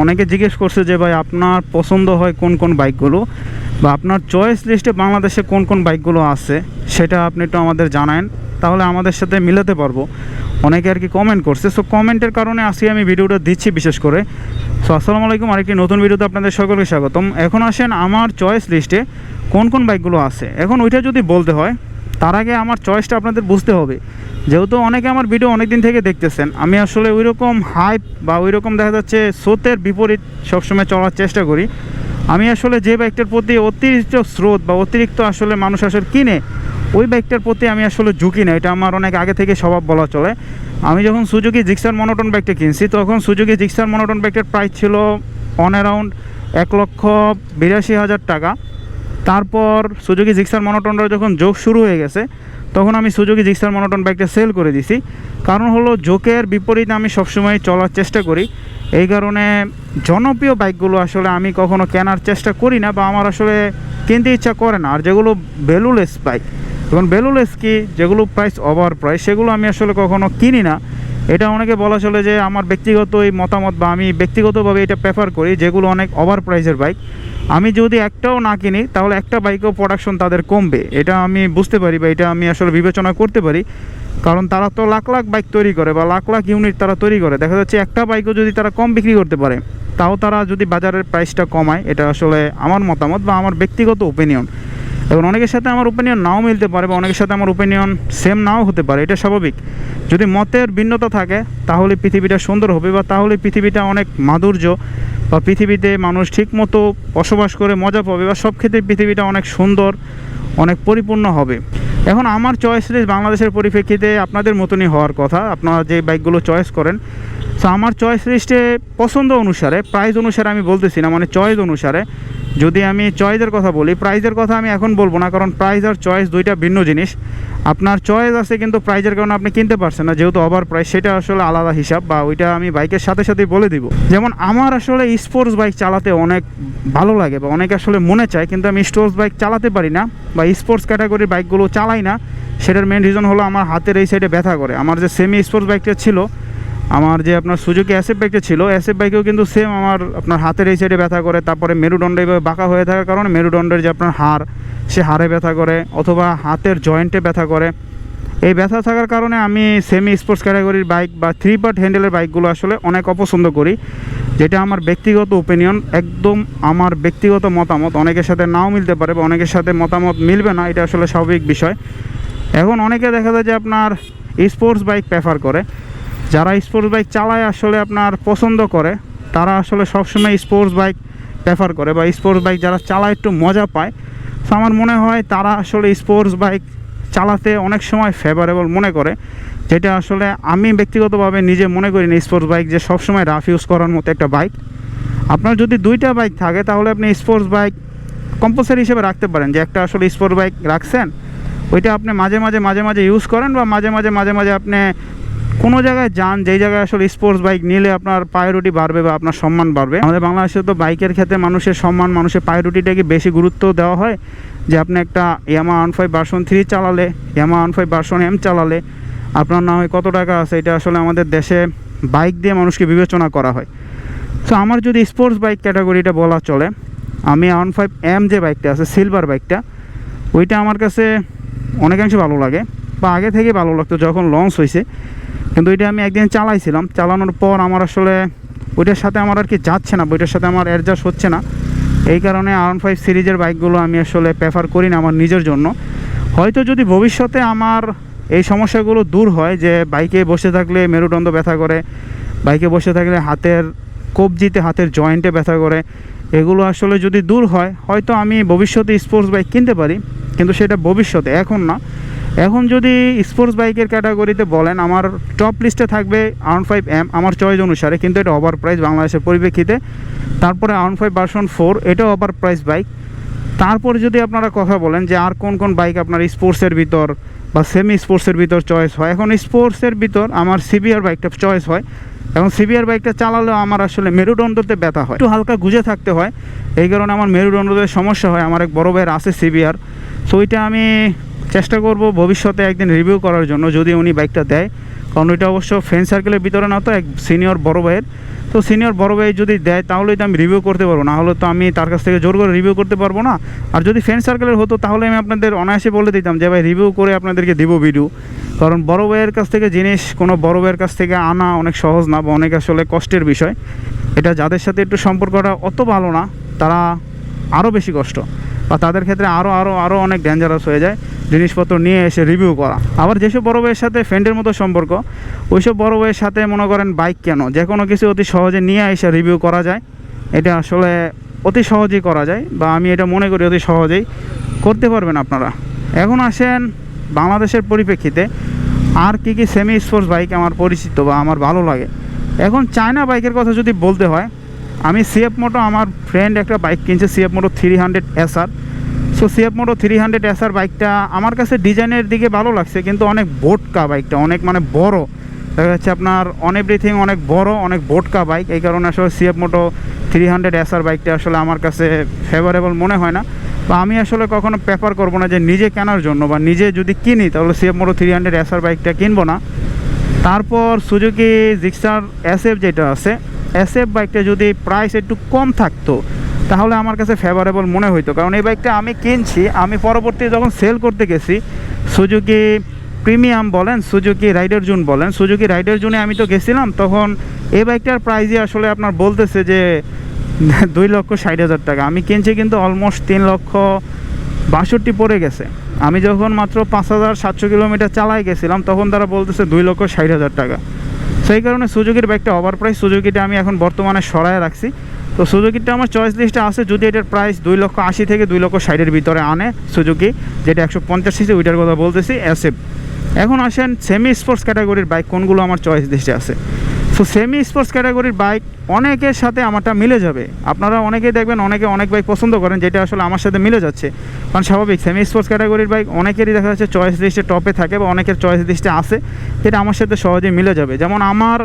অনেকে জিজ্ঞেস করছে যে ভাই, আপনার পছন্দ হয় কোন কোন বাইকগুলো? বা আপনার চয়েস লিস্টে বাংলাদেশে কোন কোন বাইকগুলো আছে? সেটা আপনি একটু আমাদের জানান তাহলে আমাদের সাথে মিলাতে পারব। অনেকে আর কি কমেন্ট করছে। সো কমেন্টের কারণে আজকে আমি ভিডিওটা দিচ্ছি বিশেষ করে। সো আসসালামু আলাইকুম, আরেকটি নতুন ভিডিওতে আপনাদের সকলকে স্বাগতম। এখন আসেন আমার চয়েস লিস্টে কোন কোন বাইকগুলো আছে। এখন ওইটা যদি বলতে হয় তার আগে আমার চয়েসটা আপনাদের বুঝতে হবে। যেহেতু অনেকে আমার ভিডিও অনেক দিন থেকে দেখতেছেন, আমি আসলে ওই রকম হাইপ বা ওই রকম দেখা যাচ্ছে স্রোতের বিপরীত সবসময় চলার চেষ্টা করি। আমি আসলে যে বাইকটার প্রতি অতিরিক্ত স্রোত বা অতিরিক্ত আসলে মানুষ আসলে কিনে, ওই বাইকটার প্রতি আমি আসলে ঝুঁকি না এটা আমার অনেক আগে থেকে স্বভাব বলা চলে। আমি যখন সুজুকি জিক্সার মনোটন বাইকটা কিনছি, তখন সুজুকি জিক্সার মনোটন বাইকটার প্রাইস ছিল অন অ্যারাউন্ড এক লক্ষ বিরাশি হাজার টাকা। তারপর সুজুকি জিক্সার মনোটনটা যখন যোগ শুরু হয়ে গেছে, তখন আমি সুজুকি জিক্সার মনোটন বাইকটা সেল করে দিছি। কারণ হলো, জোকের বিপরীতে আমি সবসময় চলার চেষ্টা করি। এই কারণে জনপ্রিয় বাইকগুলো আসলে আমি কখনো কেনার চেষ্টা করি না বা আমার আসলে কিনতে ইচ্ছা করে না। আর যেগুলো ভ্যালুলেস বাইক এখন ভ্যালুলেস কি? যেগুলো প্রাইস ওভার প্রাইস সেগুলো আমি আসলে কখনো কিনি না। এটা অনেকে বলা চলে যে আমার ব্যক্তিগত এই মতামত বা আমি ব্যক্তিগতভাবে এটা প্রেফার করি, যেগুলো অনেক ওভার প্রাইসের বাইক আমি যদি একটাও না কিনি, তাহলে একটা বাইকেও প্রোডাকশন তাদের কমবে। এটা আমি বুঝতে পারি বা এটা আমি আসলে বিবেচনা করতে পারি। কারণ তারা তো লাখ লাখ বাইক তৈরি করে বা লাখ লাখ ইউনিট তারা তৈরি করে। দেখা যাচ্ছে একটা বাইকও যদি তারা কম বিক্রি করতে পারে, তাও তারা যদি বাজারের প্রাইসটা কমায়, এটা আসলে আমার মতামত বা আমার ব্যক্তিগত ওপিনিয়ন এবং অনেকের সাথে আমার ওপিনিয়ন নাও মিলতে পারে বা অনেকের সাথে আমার ওপিনিয়ন সেম নাও হতে পারে, এটা স্বাভাবিক। যদি মতের ভিন্নতা থাকে, তাহলে পৃথিবীটা সুন্দর হবে বা তাহলে পৃথিবীটা অনেক মাধুর্য বা পৃথিবীতে মানুষ ঠিকমতো বসবাস করে, মজা পাবে বা সব ক্ষেত্রে পৃথিবীটা অনেক সুন্দর, অনেক পরিপূর্ণ হবে। এখন আমার চয়েস লিস্ট বাংলাদেশের পরিপ্রেক্ষিতে আপনাদের মতনই হওয়ার কথা, আপনারা যে বাইকগুলো চয়েস করেন। তো আমার চয়েস লিস্টে পছন্দ অনুসারে প্রাইস অনুসারে আমি বলতেছি না মানে চয়েস অনুসারে যদি আমি চয়েসের কথা বলি প্রাইজের কথা আমি এখন বলব না, কারণ প্রাইস আর চয়েস দুইটা ভিন্ন জিনিস। আপনার চয়েস আছে কিন্তু প্রাইজের কারণে আপনি কিনতে পারছেন না, যেহেতু ওভার প্রাইস সেটা আসলে আলাদা হিসাব বা ওইটা আমি বাইকের সাথে সাথেই বলে দিব। যেমন আমার আসলে স্পোর্টস বাইক চালাতে অনেক ভালো লাগে বা অনেক আসলে মনে চায়, কিন্তু আমি স্পোর্টস বাইক চালাতে পারি না বা স্পোর্টস ক্যাটাগরির বাইকগুলো চালাই না, সেটার মেন রিজন হলো আমার হাতের এই সাইডে ব্যথা করে। আমার যে সেমি স্পোর্টস বাইকটা ছিল আমার যে আপনার সুজুকি অ্যাসেপ বাইকটা ছিল অ্যাসেপ বাইকেও কিন্তু সেম আমার আপনার হাতের এই সাইডে ব্যথা করে। তারপরে মেরুদণ্ড এইভাবে বাঁকা হয়ে থাকার কারণে মেরুদণ্ডের যে আপনার হাড়, সে হাড়ে ব্যথা করে অথবা হাতের জয়েন্টে ব্যথা করে। এই ব্যথা থাকার কারণে আমি সেমি স্পোর্টস ক্যাটাগরির বাইক বা থ্রি পার্ট হ্যান্ডেলের বাইকগুলো আসলে অনেক অপছন্দ করি, যেটা আমার ব্যক্তিগত ওপিনিয়ন একদম আমার ব্যক্তিগত মতামত। অনেকের সাথে নাও মিলতে পারে বা অনেকের সাথে মতামত মিলবে না, এটা আসলে স্বাভাবিক বিষয়। এখন অনেকে দেখা যায় যে আপনার স্পোর্টস বাইক প্রেফার করে। যারা স্পোর্টস বাইক চালায় আসলে আপনার পছন্দ করে, তারা আসলে সবসময় স্পোর্টস বাইক প্রেফার করে বা স্পোর্টস বাইক যারা চালায় একটু মজা পায়। তো আমার মনে হয় তারা আসলে স্পোর্টস বাইক চালাতে অনেক সময় ফেভারেবল মনে করে, যেটা আসলে আমি ব্যক্তিগতভাবে নিজে মনে করি না স্পোর্টস বাইক যে সবসময় রাফ ইউজ করার মতো একটা বাইক আপনার যদি দুইটা বাইক থাকে, তাহলে আপনি স্পোর্টস বাইক কম্পালসারি হিসেবে রাখতে পারেন যে একটা আসলে স্পোর্টস বাইক রাখছেন, ওইটা আপনি মাঝে মাঝে মাঝে মাঝে ইউজ করেন বা মাঝে মাঝে মাঝে মাঝে আপনি কোনো জায়গায় যান, যেই জায়গায় আসলে স্পোর্টস বাইক নিলে আপনার প্রায়োরিটি বাড়বে বা আপনার সম্মান বাড়বে। আমাদের বাংলাদেশে তো বাইকের ক্ষেত্রে মানুষের সম্মান, মানুষের প্রায়োরিটিটাকে বেশি গুরুত্ব দেওয়া হয় যে আপনি একটা Yamaha one five version three চালালে Yamaha one five version M চালালে আপনার না হয় কত টাকা আছে, এটা আসলে আমাদের দেশে বাইক দিয়ে মানুষকে বিবেচনা করা হয়। তো আমার যদি স্পোর্টস বাইক ক্যাটাগরিটা বলা চলে, আমি ওয়ান ফাইভ এম যে বাইকটা আছে সিলভার বাইকটা ওইটা আমার কাছে অনেকাংশে ভালো লাগে বা আগে থেকে ভালো লাগতো যখন লঞ্চ হয়েছে কিন্তু ওইটা আমি একদিন চালাইছিলাম। চালানোর পর আমার আসলে ওইটার সাথে আমার আর কি যাচ্ছে না বইটার সাথে আমার অ্যাডজাস্ট হচ্ছে না। এই কারণে আর ফাইভ সিরিজের বাইকগুলো আমি আসলে প্রেফার করি না আমার নিজের জন্য। হয়তো যদি ভবিষ্যতে আমার এই সমস্যাগুলো দূর হয় যে বাইকে বসে থাকলে মেরুদণ্ড ব্যথা করে, বাইকে বসে থাকলে হাতের কবজিতে, হাতের জয়েন্টে ব্যথা করে, এগুলো আসলে যদি দূর হয়, হয়তো আমি ভবিষ্যতে স্পোর্টস বাইক কিনতে পারি। কিন্তু সেটা ভবিষ্যতে, এখন না। এখন যদি স্পোর্টস বাইকের ক্যাটাগরিতে বলেন, আমার টপ লিস্টে থাকবে আউন ফাইভ এম আমার চয়েস অনুসারে, কিন্তু এটা ওভার প্রাইস বাংলাদেশের পরিপ্রেক্ষিতে। তারপরে আউন ফাইভ ভার্সন ফোর এটাও ওভার প্রাইস বাইক তারপর যদি আপনারা কথা বলেন যে আর কোন কোন বাইক আপনার স্পোর্টসের ভিতর বা সেমি স্পোর্টসের ভিতর চয়েস হয়, এখন স্পোর্টসের ভিতর আমার সিবিআর বাইকটা চয়েস হয়। এখন সিবিআর বাইকটা চালালেও আমার আসলে মেরুদণ্ডতে ব্যথা হয়। একটু হালকা গুজে থাকতে হয়, এই কারণে আমার মেরুদণ্ডতে সমস্যা হয়। আমার এক বড় ভাইয়ের আছে সিবিআর সো ওইটা আমি চেষ্টা করব ভবিষ্যতে একদিন রিভিউ করার জন্য, যদি উনি বাইকটা দেয়। কারণ ওইটা অবশ্য ফ্রেন্ড সার্কেলের ভিতরে না তো, এক সিনিয়র বড় ভাইয়ের। তো সিনিয়র বড় ভাই যদি দেয়, তাহলেই তো আমি রিভিউ করতে পারব। না হলে তো আমি তার কাছ থেকে জোর করে রিভিউ করতে পারব না। আর যদি ফ্রেন্ড সার্কেলের হতো, তাহলে আমি আপনাদের অনায়াসে বলে দিতাম যে, ভাই রিভিউ করে আপনাদেরকে দিব ভিডিও কারণ বড় ভাইয়ের কাছ থেকে জিনিস, কোনো বড় ভাইয়ের কাছ থেকে আনা অনেক সহজ না, বা অনেক আসলে কষ্টের বিষয়। এটা যাদের সাথে একটু সম্পর্কটা অত ভালো না, তারা আরও বেশি কষ্ট। বা তাদের ক্ষেত্রে আরও আরও আরও অনেক ডেঞ্জারাস হয়ে যায়। জিনিসপত্র নিয়ে এসে রিভিউ করা। আবার যেসব বড় ভাইয়ের সাথে ফ্রেন্ডের মতো সম্পর্ক, ওইসব বড় ভাইয়ের সাথে মনে করেন বাইক কেন? যে কোনো কিছু অতি সহজে নিয়ে এসে রিভিউ করা যায়। এটা আসলে অতি সহজেই করা যায় বা আমি এটা মনে করি অতি সহজেই করতে পারবেন আপনারা। এখন আসেন বাংলাদেশের পরিপ্রেক্ষিতে আর কি কি সেমি স্পোর্টস বাইক আমার পরিচিত বা আমার ভালো লাগে। এখন চায়না বাইকের কথা যদি বলতে হয় আমি সিএফ মোটো আমার ফ্রেন্ড একটা বাইক কিনছে CF moto three hundred SR so CF moto three hundred SR বাইকটা আমার কাছে ডিজাইনের দিকে ভালো লাগছে, কিন্তু অনেক বোটকা বাইকটা অনেক মানে বড়। দেখা যাচ্ছে আপনার অন এভরিথিং অনেক বড়, অনেক বোটকা বাইক এই কারণে আসলে CF moto three hundred SR বাইকটা আসলে আমার কাছে ফেভারেবল মনে হয় না। বা আমি আসলে কখনো প্রেফার করব না যে নিজে কেনার জন্য, বা নিজে যদি কিনি, তাহলে CF moto three hundred SR বাইকটা কিনবো না। তারপর সুজুকি জিক্সার এসএফ যেটা আছে এসএফ বাইকটা যদি প্রাইস একটু কম থাকতো, তাহলে আমার কাছে ফেভারেবল মনে হইতো। কারণ এই বাইকটা আমি কিনছি, আমি পরবর্তী যখন সেল করতে গেছি, সুজুকি প্রিমিয়াম বলেন, সুজুকি রাইডার জুন বলেন, সুজুকি রাইডার জুনে আমি তো গেছিলাম, তখন এই বাইকটার প্রাইসই আসলে আপনার বলতেছে যে দুই লক্ষ ষাট হাজার টাকা। আমি কিনছি কিন্তু অলমোস্ট তিন লক্ষ বাষট্টি পড়ে গেছে। আমি যখন মাত্র পাঁচ হাজার সাতশো কিলোমিটার চালাই গেছিলাম, তখন তারা বলতেছে দুই লক্ষ ষাট হাজার টাকা। সেই কারণে সুযোগের বাইকটা ওভার প্রাইস সুজুকিটা আমি এখন বর্তমানে সরায় রাখছি। তো সুজুকিটা আমার চয়েস লিস্টে আছে, যদি এটার প্রাইস দুই লক্ষ আশি থেকে দুই লক্ষ ষাটের ভিতরে আনে সুজুকি, যেটা একশো পঞ্চাশ সিসি, ওইটার কথা বলতেছি অ্যাসেপ এখন আসেন সেমি স্পোর্টস ক্যাটাগরির বাইক কোনগুলো আমার চয়েস লিস্টে আছে? সো সেমি স্পোর্টস ক্যাটাগরির বাইক অনেকের সাথে আমারটা মিলে যাবে। আপনারা অনেকেই দেখবেন, অনেকে অনেক বাইক পছন্দ করেন, যেটা আসলে আমার সাথে মিলে যাচ্ছে। কারণ স্বাভাবিক সেমি স্পোর্টস ক্যাটাগরির বাইক অনেকেরই দেখা যাচ্ছে চয়েস লিস্টে টপে থাকে বা অনেকের চয়েস লিস্টে আসে যেটা আমার সাথে সহজে মিলে যাবে। যেমন আমার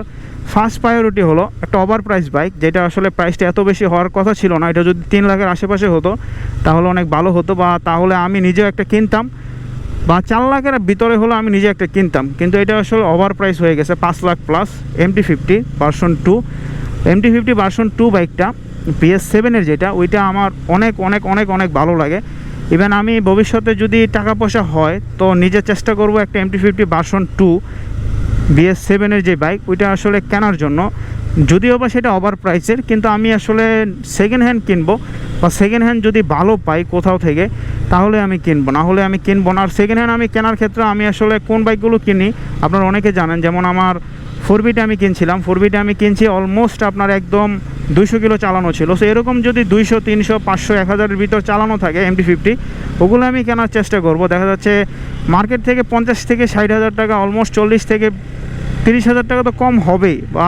ফার্স্ট প্রায়োরিটি হলো একটা ওভার প্রাইস বাইক যেটা আসলে প্রাইসটা এত বেশি হওয়ার কথা ছিল না, এটা যদি তিন লাখের আশেপাশে হতো, তাহলে অনেক ভালো হতো বা তাহলে আমি নিজেও একটা কিনতাম। বা চার লাখের ভিতরে হলো আমি নিজে একটা কিনতাম। কিন্তু এটা আসলে ওভার প্রাইস হয়ে গেছে, পাঁচ lakh plus MT fifty version two MT fifty version two বাইকটা পিএস সেভেনের যেটা, ওইটা আমার অনেক অনেক অনেক অনেক ভালো লাগে। ইভেন আমি ভবিষ্যতে যদি টাকা পয়সা হয়, তো নিজে চেষ্টা করব একটা MT fifty version two BS সেভেনের যে বাইক ওইটা আসলে কেনার জন্য। যদিও বা সেটা ওভার প্রাইসের কিন্তু আমি আসলে সেকেন্ড হ্যান্ড কিনবো বা সেকেন্ড হ্যান্ড যদি ভালো পাই কোথাও থেকে, তাহলে আমি কিনবো। না হলে আমি কিনবো না। আর সেকেন্ড হ্যান্ড আমি কেনার ক্ষেত্রে আমি আসলে কোন বাইকগুলো কিনি, আপনারা অনেকে জানেন, যেমন আমার ফোর বিটা আমি কিনছিলাম ফোর বিটা আমি কিনছি অলমোস্ট আপনার একদম দুইশো কিলো চালানো ছিল। সো এরকম যদি দুইশো, তিনশো, পাঁচশো, এক হাজারের ভিতর চালানো থাকে এমটি ফিফটি ওগুলো আমি কেনার চেষ্টা করব। দেখা যাচ্ছে মার্কেট থেকে পঞ্চাশ থেকে ষাট হাজার টাকা অলমোস্ট চল্লিশ থেকে তিরিশ হাজার টাকা তো কম হবেই বা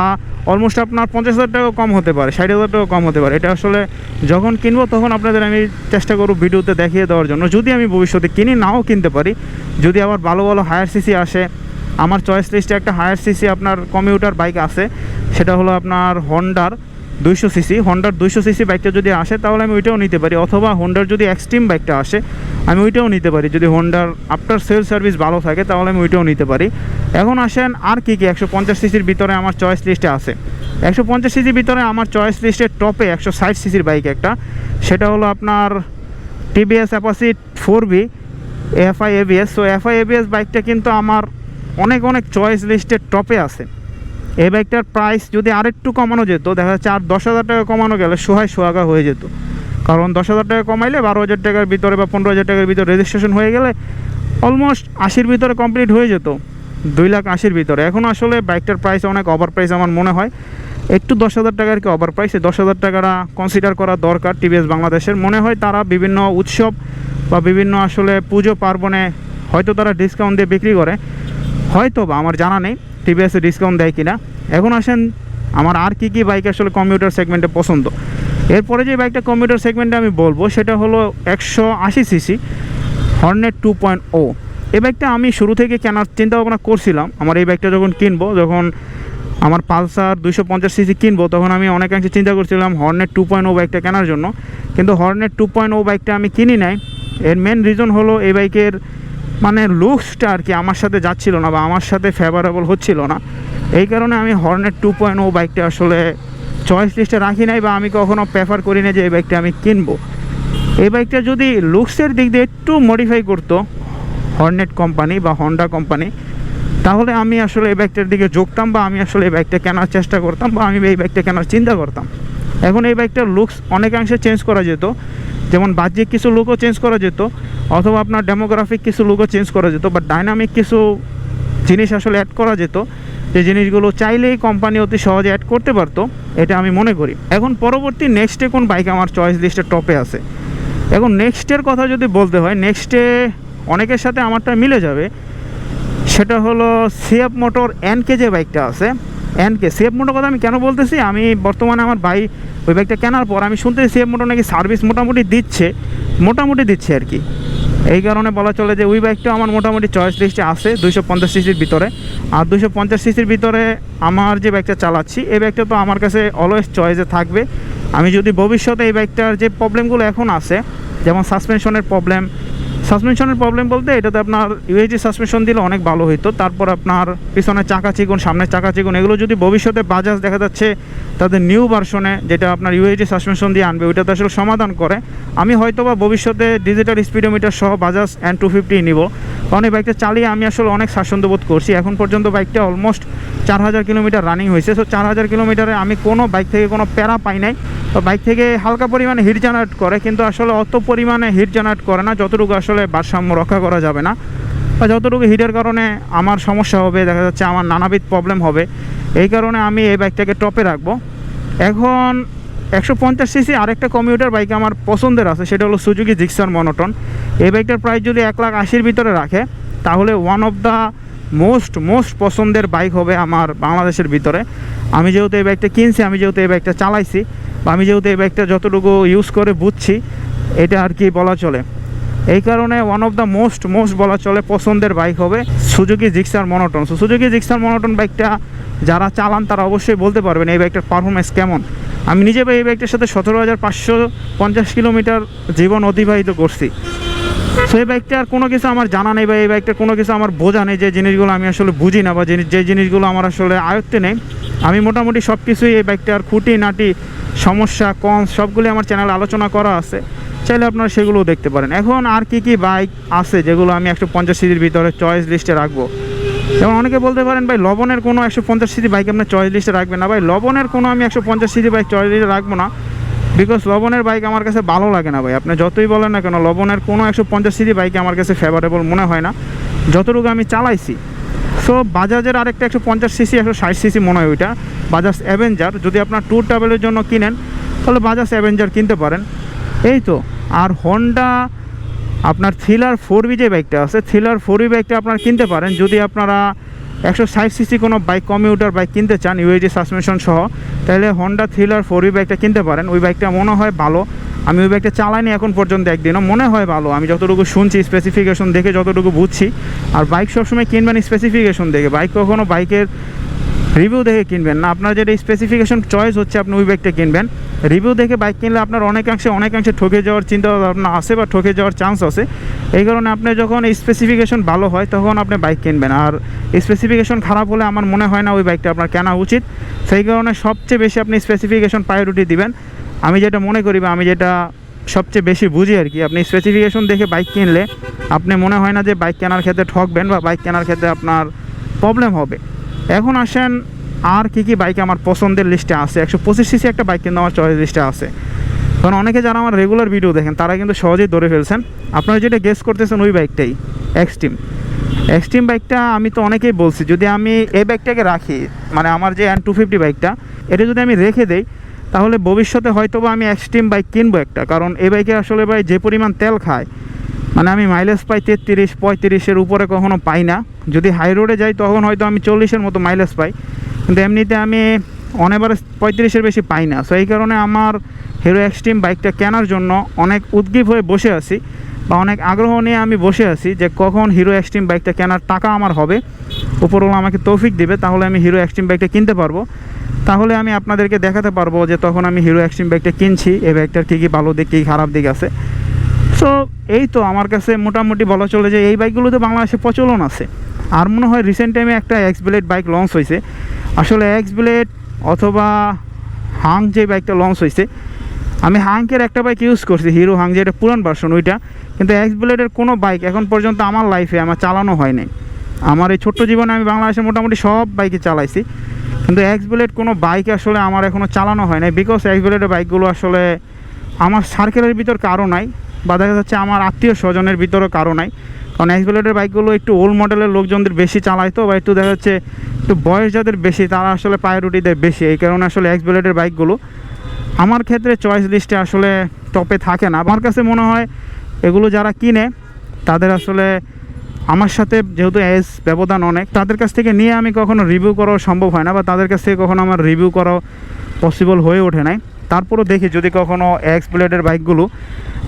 অলমোস্ট আপনার পঞ্চাশ হাজার টাকা কম হতে পারে, ষাট হাজার টাকা কম হতে পারে। এটা আসলে যখন কিনবো তখন আপনাদের আমি চেষ্টা করব ভিডিওতে দেখিয়ে দেওয়ার জন্য। যদি আমি ভবিষ্যতে কিনি, নাও কিনতে পারি। যদি আবার ভালো ভালো হায়ার সিসি আসে আমার চয়েস লিস্টে একটা হায়ার সিসি আপনার কমিউটার বাইক আছে। সেটা হলো আপনার হন্ডার দুইশো সিসি হন্ডার দুইশো সিসি বাইকটা যদি আসে, তাহলে আমি ওইটাও নিতে পারি। অথবা হন্ডার যদি এক্সট্রিম বাইকটা আসে, আমি ওইটাও নিতে পারি। যদি হন্ডার আফটার সেল সার্ভিস ভালো থাকে, তাহলে আমি ওইটাও নিতে পারি। এখন আসেন, আর কি কি একশো পঞ্চাশ সিসির ভিতরে আমার চয়েস লিস্টে আছে? একশো পঞ্চাশ সিসির ভিতরে আমার চয়েস লিস্টের টপে একশো ষাট সিসির বাইক একটা। সেটা হলো আপনার TVS অ্যাপাসিট four V FI ABS so FI ABS বাইকটা কিন্তু আমার অনেক অনেক চয়েস লিস্টের টপে আছে। এই বাইকটার প্রাইস যদি আরেকটু কমানো যেত, দেখা যাচ্ছে আর দশ হাজার টাকা কমানো গেলে সোহায় সোহাগা হয়ে যেত। কারণ দশ হাজার টাকা কমাইলে বারো হাজার টাকার ভিতরে বা পনেরো হাজার টাকার ভিতরে রেজিস্ট্রেশন হয়ে গেলে অলমোস্ট আশির ভিতরে কমপ্লিট হয়ে যেত, দুই লাখ আশির ভিতরে। এখন আসলে বাইকটার প্রাইস অনেক ওভার প্রাইস আমার মনে হয়। একটু দশ হাজার টাকার কি ওভার প্রাইস দশ হাজার টাকাটা কনসিডার করা দরকার টিভিএস বাংলাদেশের মনে হয় তারা বিভিন্ন উৎসব বা বিভিন্ন আসলে পুজো পার্বণে হয়তো তারা ডিসকাউন্ট দিয়ে বিক্রি করে। হয়তো বা আমার জানা নেই টিভিএসে ডিসকাউন্ট দেয় কিনা। এখন আসেন, আমার আর কি কি বাইক আসলে কম্পিউটার সেগমেন্টে পছন্দ? এরপরে যে বাইকটা কম্পিউটার সেগমেন্টে আমি বলব, সেটা হলো একশো আশি CC Hornet two point O এই বাইকটা আমি শুরু থেকে কেনার চিন্তা ভাবনা করছিলাম। আমার এই বাইকটা যখন কিনবো, যখন আমার পালসার দুইশো পঞ্চাশ সিসি কিনবো, তখন আমি অনেকাংশে চিন্তা করছিলাম হর্নেট টু পয়েন্ট ও বাইকটা কেনার জন্য। কিন্তু হর্নেট টু পয়েন্ট ও বাইকটা আমি কিনি নাই। এর মেন রিজন হলো এই বাইকের মানে লুকসটা আর কি আমার সাথে যাচ্ছিল না বা আমার সাথে ফেভারেবল হচ্ছিল না। এই কারণে আমি হর্নেট টু পয়েন্ট ও বাইকটা আসলে চয়েস লিস্টে রাখি নাই বা আমি কখনো প্রেফার করি না যে এই বাইকটা আমি কিনবো। এই বাইকটা যদি লুকসের দিক দিয়ে একটু মডিফাই করতো হর্নেট কোম্পানি বা হন্ডা কোম্পানি তাহলে আমি আসলে এই বাইকটার দিকে ঝুঁকতাম বা আমি আসলে এই বাইকটা কেনার চেষ্টা করতাম বা আমি এই বাইকটা কেনার চিন্তা করতাম। এখন এই বাইকটার লুকস অনেকাংশে চেঞ্জ করা যেত। যেমন বাহ্যিক কিছু লুকও চেঞ্জ করা যেত, অথবা আপনার ডেমোগ্রাফিক কিছু লুকও চেঞ্জ করা যেত বা ডাইনামিক কিছু জিনিস আসলে অ্যাড করা যেত, যে জিনিসগুলো চাইলেই কোম্পানি অতি সহজে অ্যাড করতে পারতো, এটা আমি মনে করি। এখন পরবর্তী নেক্সটে কোন বাইক আমার চয়েস লিস্টের টপে আছে? এখন নেক্সটের কথা যদি বলতে হয় নেক্সটে অনেকের সাথে আমারটা মিলে যাবে, সেটা হলো সিএফ মোটর এনকে যে বাইকটা আছে। এনকে সেফ মোটর কথা আমি কেন বলতেছি? আমি বর্তমানে আমার ভাই ওই বাইকটা কেনার পর আমি শুনতেছি সেফ মোটর নাকি সার্ভিস মোটামুটি দিচ্ছে মোটামুটি দিচ্ছে আর কি। এই কারণে বলা চলে যে ওই বাইকটা আমার মোটামুটি চয়েস লিস্টে আছে দুইশো পঞ্চাশ সিসির ভিতরে। আর দুইশো পঞ্চাশ সিসির ভিতরে আমার যে বাইকটা চালাচ্ছি, এই বাইকটা তো আমার কাছে অলওয়েজ চয়েসে থাকবে। আমি যদি ভবিষ্যতে এই বাইকটার যে প্রবলেমগুলো এখন আছে, যেমন সাসপেনশনের প্রবলেম সাসপেনশনের প্রবলেম বলতে এটাতে আপনার ইউএজি সাসপেনশন দিলে অনেক ভালো হইতো। তারপর আপনার পিছনে চাকা চিকুন সামনের চাকা চিকুন এগুলো যদি ভবিষ্যতে বাজাজ দেখা যাচ্ছে, তাদের নিউ ভার্সনে যেটা আপনার ইউএজি সাসপেনশন দিয়ে আনবে, ওইটাতে আসলে সমাধান করে। আমি হয়তো বা ভবিষ্যতে ডিজিটাল স্পিডোমিটার সহ বাজাজ অ্যান্ড টু ফিফটি নিব। কারণ এই বাইকটা চালিয়ে আমি আসলে অনেক স্বাচ্ছন্দ্য বোধ করছি। এখন পর্যন্ত বাইকটা অলমোস্ট চার হাজার কিলোমিটার রানিং হয়েছে। সো চার হাজার কিলোমিটারে আমি কোনো বাইক থেকে কোনো প্যারা পাই নাই। তো বাইক থেকে হালকা পরিমাণে হিট জেনারেট করে, কিন্তু আসলে অত পরিমাণে হিট জেনারেট করে না, যতটুকু আসলে ভারসাম্য রক্ষা করা যাবে না। বা যতটুকু হিটের কারণে আমার সমস্যা হবে, দেখা যাচ্ছে আমার নানাবিধ প্রবলেম হবে। এই কারণে আমি এই বাইকটাকে টপে রাখব। এখন একশো পঞ্চাশ সিসি আরেকটা কমিউটার বাইক আমার পছন্দের আছে, সেটা হলো সুজুকি জিক্সার মনোটন এই বাইকটার প্রাইস যদি এক লাখ আশির ভিতরে রাখে, তাহলে one of the most most পছন্দের বাইক হবে আমার বাংলাদেশের ভিতরে। আমি যেহেতু এই বাইকটা কিনছি, আমি যেহেতু এই বাইকটা চালাইছি, বা আমি যেহেতু এই বাইকটা যতটুকু ইউজ করে বুঝছি, এটা আর কি বলা চলে। এই কারণে one of the most most বলা চলে পছন্দের বাইক হবে Suzuki Gixxer monotone so Suzuki Gixxer monotone বাইকটা যারা চালান, তারা অবশ্যই বলতে পারবেন এই বাইকটার পারফরমেন্স কেমন। আমি নিজে এই বাইকটার সাথে সতেরো হাজার পাঁচশো পঞ্চাশ কিলোমিটার জীবন অতিবাহিত করছি। সো এই বাইকটার কোনো কিছু আমার জানা নেই বা এই বাইকটার কোনো কিছু আমার বোঝা নেই, যে জিনিসগুলো আমি আসলে বুঝি না বা যে জিনিসগুলো আমার আসলে আয়ত্তে নেই। আমি মোটামুটি সব কিছুই এই বাইকটার খুঁটি নাটি, সমস্যা কম সবগুলি আমার চ্যানেলে আলোচনা করা আছে। চাইলে আপনারা সেগুলোও দেখতে পারেন। এখন আর কি কি বাইক আছে যেগুলো আমি একশো পঞ্চাশ সিজির ভিতরে চয়েস লিস্টে রাখব? যেমন অনেকে বলতে পারেন, ভাই, লবণের কোনো একশো পঞ্চাশ সিজি বাইক আপনার চয়েস লিস্টে রাখবেন না। ভাই, লবণের কোনো আমি একশো পঞ্চাশ সিজি বাইক চয়েস লিস্টে রাখব না। বিকজ লবণের বাইক আমার কাছে ভালো লাগে না ভাই। আপনি যতই বলেন না কেন, লবণের কোনো একশো পঞ্চাশ সিজি বাইক আমার কাছে ফেভারেবল মনে হয় না। যতটুকু আমি চালাইছি। সো বাজাজের আরেকটা একশো পঞ্চাশ সিসি, একশো ষাট সিসি মনে হয় ওইটা। বাজাজ অ্যাভেঞ্জার যদি আপনার ট্যুর ট্রাভেলের জন্য কিনেন, তাহলে বাজাজ অ্যাভেঞ্জার কিনতে পারেন। এই তো, আর হন্ডা আপনার থ্রিলার ফোর বি যে বাইকটা আছে থ্রিলার ফোর বি বাইকটা আপনার কিনতে পারেন। যদি আপনারা একশো ষাট সিসি কোনো বাইক কমিউটার বাইক কিনতে চান ইউএজি সাসপেনশন সহ, তাহলে হন্ডা থ্রিলার ফোর বি বাইকটা কিনতে পারেন। ওই বাইকটা মনে হয় ভালো। আমি ওই বাইকটা চালাইনি এখন পর্যন্ত একদিনও। মনে হয় ভালো। আমি যতটুকু শুনছি স্পেসিফিকেশন দেখে যতটুকু বুঝছি, আর বাইক সবসময় কিনবেন স্পেসিফিকেশন দেখে। বাইক কখনও বাইকের রিভিউ দেখে কিনবেন। না, আপনার যেটা স্পেসিফিকেশন চয়েস হচ্ছে, আপনি ওই বাইকটা কিনবেন। রিভিউ দেখে বাইক কিনলে আপনার অনেকাংশে অনেকাংশে ঠকে যাওয়ার চিন্তা ভাবনা আছে বা ঠকে যাওয়ার চান্স আছে। এই কারণে আপনি যখন স্পেসিফিকেশন ভালো হয়, তখন আপনি বাইক কিনবেন। আর স্পেসিফিকেশন খারাপ হলে আমার মনে হয় না ওই বাইকটা আপনার কেনা উচিত। সেই কারণে সবচেয়ে বেশি আপনি স্পেসিফিকেশন প্রায়োরিটি দিবেন। আমি যেটা মনে করি বা আমি যেটা সবচেয়ে বেশি বুঝি আর কি, আপনি স্পেসিফিকেশন দেখে বাইক কিনলে আপনি মনে হয় না যে বাইক কেনার ক্ষেত্রে ঠকবেন বা বাইক কেনার ক্ষেত্রে আপনার প্রবলেম হবে। এখন আসেন, আর কি কি বাইক আমার পছন্দের লিস্টে আছে? একশো পঁচিশ সিসি একটা বাইক কিন্তু আমার চয়েস লিস্টে আছে। কারণ অনেকে যারা আমার রেগুলার ভিডিও দেখেন, তারা কিন্তু সহজেই ধরে ফেলছেন। আপনারা যেটা গেস করতেছেন ওই বাইকটাই এক্সট্রিম এক্সট্রিম বাইকটা আমি তো অনেকেই বলছি, যদি আমি এই বাইকটাকে রাখি মানে আমার যে এন টু ফিফটি বাইকটা এটা যদি আমি রেখে দেই, তাহলে ভবিষ্যতে হয়তো বা আমি এক্সট্রিম বাইক কিনবো একটা। কারণ এই বাইকে আসলে ভাই যে পরিমাণ তেল খায় মানে আমি মাইলেজ পাই তেত্রিশ, পঁয়ত্রিশের উপরে কখনো পাই না। যদি হাই রোডে যাই, তখন হয়তো আমি চল্লিশের মতো মাইলেজ পাই। কিন্তু এমনিতে আমি অন এভারেজ পঁয়ত্রিশের বেশি পাই না। সো এই কারণে আমার হিরো এক্সট্রিম বাইকটা কেনার জন্য অনেক উদ্গ্রীব হয়ে বসে আছি বা অনেক আগ্রহ নিয়ে আমি বসে আছি যে কখন হিরো এক্সট্রিম বাইকটা কেনার টাকা আমার হবে। উপরওয়ালা আমাকে তৌফিক দিবে, তাহলে আমি হিরো এক্সট্রিম বাইকটা কিনতে পারব। তাহলে আমি আপনাদেরকে দেখাতে পারব যে তখন আমি হিরো এক্সট্রিম বাইকটা কিনছি। এই বাইকটার কী কী ভালো দিক কী খারাপ দিক আছে। সো এই তো আমার কাছে মোটামুটি বলা চলে যে এই বাইকগুলোতে বাংলাদেশে প্রচলন আছে। আর মনে হয় রিসেন্ট টাইমে একটা এক্স ব্লেড বাইক লঞ্চ হয়েছে। আসলে এক্স ব্লেড অথবা হাং যে বাইকটা লঞ্চ হয়েছে, আমি হাংকের একটা বাইক ইউজ করছি হিরো হাং যেটা পুরান ভার্সন ওইটা। কিন্তু এক্স ব্লেডের কোনো বাইক এখন পর্যন্ত আমার লাইফে আমার চালানো হয় নাই। আমার এই ছোট্ট জীবনে আমি বাংলাদেশে মোটামুটি সব বাইকে চালাইছি। কিন্তু এক্স ব্লেড কোনো বাইক আসলে আমার এখনও চালানো হয় নাই। বিকজ এক্স ব্লেডের বাইকগুলো আসলে আমার সার্কেলের ভিতর কারও নাই। বা দেখা যাচ্ছে আমার আত্মীয় স্বজনের ভিতরে কারও নাই। কারণ ব্লেডের বাইকগুলো একটু ওল্ড মডেলের লোকজনদের বেশি চালায় তো, বা একটু দেখা যাচ্ছে একটু বয়স যাদের বেশি, তারা আসলে প্রায়োরিটি দেয় বেশি। এই কারণে আসলে ব্লেডের বাইকগুলো আমার ক্ষেত্রে চয়েস লিস্টে আসলে টপে থাকে না। আমার কাছে মনে হয় এগুলো যারা কিনে, তাদের আসলে আমার সাথে যেহেতু এজ ব্যবধান অনেক, তাদের কাছ থেকে নিয়ে আমি কখনো রিভিউ করাও সম্ভব হয় না, বা তাদের কাছ থেকে কখনো আমার রিভিউ করাও পসিবল হয়ে ওঠে নাই। তারপরও দেখি যদি কখনো এক্স ব্লেডের বাইকগুলো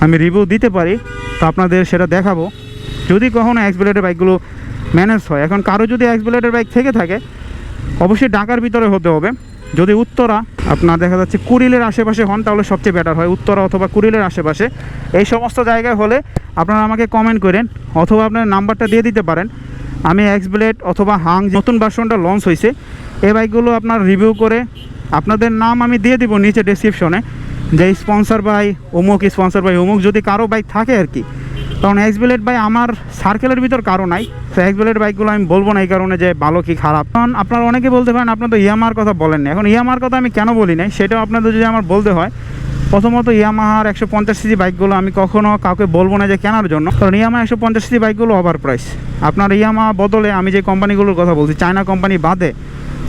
আমি রিভিউ দিতে পারি, তো আপনাদের সেটা দেখাবো। যদি কখনো এক্স ব্লেডের বাইকগুলো ম্যানেজ হয়, এখন কারও যদি এক্স ব্লেডের বাইক থেকে থাকে, অবশ্যই ঢাকার ভিতরে হতে হবে। যদি উত্তরা, আপনার দেখা যাচ্ছে কুড়িলের আশেপাশে হন, তাহলে সবচেয়ে বেটার হয়। উত্তরা অথবা কুড়িলের আশেপাশে। এই সমস্ত জায়গায় হলে আপনারা আমাকে কমেন্ট করেন, অথবা আপনার নাম্বারটা দিয়ে দিতে পারেন। আমি এক্স ব্লেড অথবা হাং নতুন ভার্সনটা লঞ্চ হয়েছে, এই বাইকগুলো আপনার রিভিউ করে, আপনাদের নাম আমি দিয়ে দিব নিচে ডেসক্রিপশনে যে স্পন্সর বাই অমুক স্পন্সর বাই অমুক যদি কারও বাইক থাকে আর কি। কারণ এক্স ব্লেড বাই আমার সার্কেলের ভিতর কারও নাই। তো এক্স ব্লেড বাইকগুলো আমি বলব না এই কারণে যে ভালো কি খারাপ। কারণ আপনারা অনেকে বলতে পারেন, আপনার তো ইয়ামার কথা বলেন না এখন ইয়ামার কথা আমি কেন বলি নাই, সেটাও আপনাদের যদি আমার বলতে হয়। প্রথমত ইয়ামাহার একশো পঞ্চাশ সিসি বাইকগুলো আমি কখনো কাউকে বলব না যে কেনার জন্য। কারণ ইয়ামা একশো পঞ্চাশ সিসি বাইকগুলো ওভার প্রাইস আপনার ইয়ামা বদলে আমি যে কোম্পানিগুলোর কথা বলছি চায়না কোম্পানি বাদে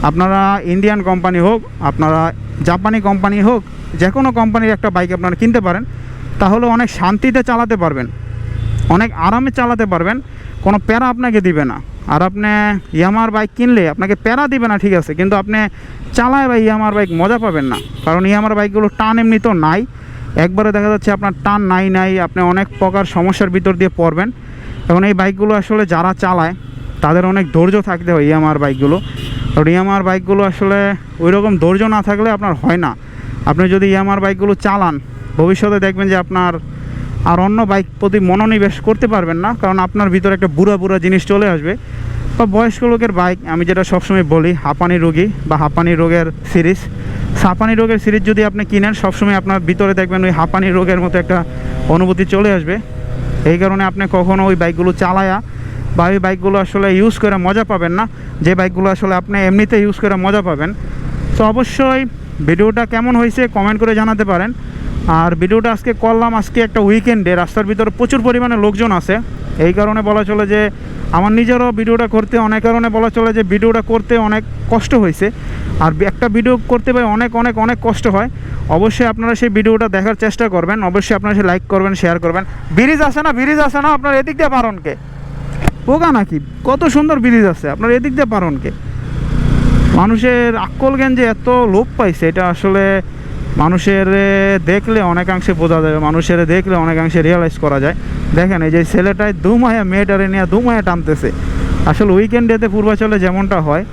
আপনারা ইন্ডিয়ান কোম্পানি হোক, আপনারা জাপানি কোম্পানি হোক যে কোনো কোম্পানির একটা বাইক আপনারা কিনতে পারেন, তাহলে অনেক শান্তিতে চালাতে পারবেন। অনেক আরামে চালাতে পারবেন, কোনো প্যারা আপনাকে দিবে না। আর আপনি ইয়ামার বাইক কিনলে আপনাকে প্যারা দিবে না, ঠিক আছে, কিন্তু আপনি চালায় বা ইয়ামার বাইক মজা পাবেন না। কারণ ইয়ামার বাইকগুলো টান এমনি তো নাই। একবারে দেখা যাচ্ছে আপনার টান নাই নাই, আপনি অনেক প্রকার সমস্যার ভিতর দিয়ে পড়বেন। এখন এই বাইকগুলো আসলে যারা চালায়, তাদের অনেক ধৈর্য থাকতে হয় ইয়ামার বাইকগুলো ইয়ামার বাইকগুলো আসলে ওই রকম ধৈর্য না থাকলে আপনার হয় না। আপনি যদি ইয়ামার বাইকগুলো চালান, ভবিষ্যতে দেখবেন যে আপনার আর অন্য বাইক প্রতি মনোনিবেশ করতে পারবেন না, কারণ আপনার ভিতরে একটা বুড়া বুড়া জিনিস চলে আসবে। বা বয়স্ক লোকের বাইক, আমি যেটা সবসময় বলি, হাঁপানি রোগী বা হাঁপানি রোগের সিরিজ। হাঁপানি রোগের সিরিজ যদি আপনি কিনেন, সবসময় আপনার ভিতরে দেখবেন ওই হাঁপানি রোগের মতো একটা অনুভূতি চলে আসবে। এই কারণে আপনি কখনো ওই বাইকগুলো চালায়া বা ওই বাইকগুলো আসলে ইউজ করে মজা পাবেন না। যে বাইকগুলো আসলে আপনি এমনিতে ইউজ করে মজা পাবেন। তো অবশ্যই ভিডিওটা কেমন হয়েছে কমেন্ট করে জানাতে পারেন। আর ভিডিওটা আজকে করলাম, আজকে একটা উইকেন্ডে রাস্তার ভিতরে প্রচুর পরিমাণে লোকজন আছে। এই কারণে বলা চলে যে, আমার নিজেরও ভিডিওটা করতে অনেক কারণে বলা চলে যে, ভিডিওটা করতে অনেক কষ্ট হয়েছে। আর একটা ভিডিও করতে পারে অনেক অনেক অনেক কষ্ট হয়। অবশ্যই আপনারা সেই ভিডিওটা দেখার চেষ্টা করবেন। অবশ্যই আপনারা সে লাইক করবেন শেয়ার করবেন। ব্রিজ আসে না? ব্রিজ আসে না আপনার এদিক দিয়ে পারন কে পোকা নাকি? কত সুন্দর ব্রিজ আছে। আপনার এদিক দিয়ে পারেন কে? মানুষের আকল জ্ঞান যে এত লোপ পাইছে, এটা আসলে মানুষের দেখলে অনেকাংশে বোঝা যাবে মানুষের দেখলে অনেকাংশে রিয়েলাইজ করা যায়। দেখেন, এই যে ছেলেটায় দুমায়া মেয়েটারে নিয়ে দুমায়া টানতেছে। আসলে উইকেন্ডেতে পূর্বাচলে যেমনটা হয়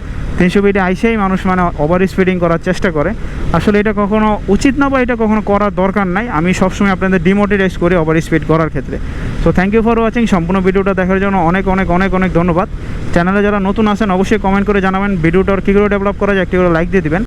তিনশো বিটে আইসেই মানুষ মানে ওভার স্পিডিং করার চেষ্টা করে। আসলে এটা কখনো উচিত না বা এটা কখনো করার দরকার নাই। আমি সবসময় আপনাদের ডিমোটিভাইজ করি ওভার স্পিড করার ক্ষেত্রে। So thank you for watching সম্পূর্ণ ভিডিওটা দেখার জন্য অনেক অনেক অনেক অনেক ধন্যবাদ। চ্যানেলে যারা নতুন আছেন, অবশ্যই কমেন্ট করে জানাবেন। ভিডিওটার কী করে ডেভেলপ করা যায়, একটি করে লাইক দিয়ে দিবেন।